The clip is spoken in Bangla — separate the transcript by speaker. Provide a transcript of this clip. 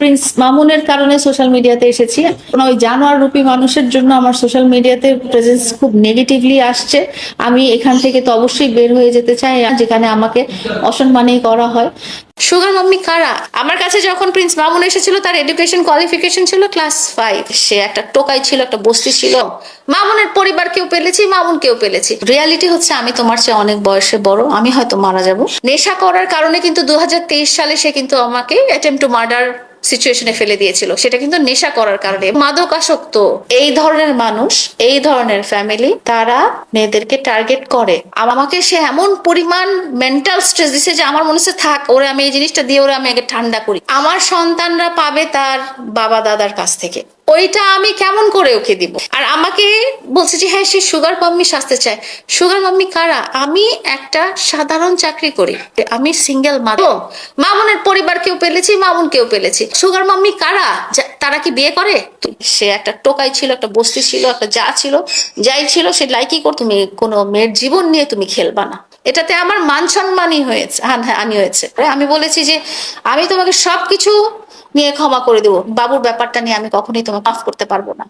Speaker 1: প্রিন্স মামুনের কারণে সোশ্যাল মিডিয়াতে এসেছি। ওই জানোয়ার রূপী মানুষের জন্য আমার সোশ্যাল মিডিয়াতে প্রেজেন্স খুব নেগেটিভলি আসছে। আমি এখান থেকে তো অবশ্যই বের হয়ে যেতে চাই, যেখানে আমাকে অসম্মানই করা হয়।
Speaker 2: সুগার মাম্মি কারা? আমার কাছে যখন প্রিন্স মামুন এসেছিল, তার এডুকেশন কোয়ালিফিকেশন ছিল ক্লাস ফাইভ সে একটা টোকাই ছিল, একটা বস্তি ছিল। মামুনের পরিবার কেউ পেলেছি মামুন কেউ পেলেছি। রিয়ালিটি হচ্ছে, আমি তোমার চেয়ে অনেক বয়সে বড়, আমি হয়তো মারা যাব। নেশা করার কারণে কিন্তু দু হাজার তেইশ সালে সে কিন্তু আমাকে অ্যাটেম্প টু মার্ডার সিচুয়েশনে ফেলে দিয়েছিল। সেটা কিন্তু নেশা করার কারণে। মাদকাসক্ত এই ধরনের মানুষ, এই ধরনের ফ্যামিলি তারা মেয়েদেরকে টার্গেট করে। আমাকে সে এমন পরিমাণ মেন্টাল স্ট্রেস দিছে যে আমার মনে হচ্ছে, থাক, ওরে আমি এই জিনিসটা দিয়ে ওরে আমি আগে ঠান্ডা করি। আমার সন্তানরা পাবে তার বাবা দাদার কাছ থেকে। ওইটা আমি কেমন করে ওকে দিব? আর আমাকে বলছে যে হ্যাঁ সে সুগার মাম্মি সাজতে চায়। সুগার মাম্মি কারা? আমি একটা সাধারণ চাকরি করি। আমি সিঙ্গেল মাদক মামুনের পরিবার কেউ পেলেছি মামুন কেউ পেলেছি। সুগার মাম্মি কারা? তারা কি বিয়ে করে? সে একটা টোকাই ছিল, একটা বস্তি ছিল, একটা যা ছিল, যাই ছিল, সে লাইকই কর, তুমি কোনো মেয়ের জীবন নিয়ে তুমি খেলবা না। এটাতে আমার মান সম্মানই হয়েছে। হান হানি হয়েছে। আমি বলেছি যে, আমি তোমাকে সবকিছু নিয়ে ক্ষমা করে দেবো। বাবুর ব্যাপারটা নিয়ে আমি কখনোই তোমাকে মাফ করতে পারব না।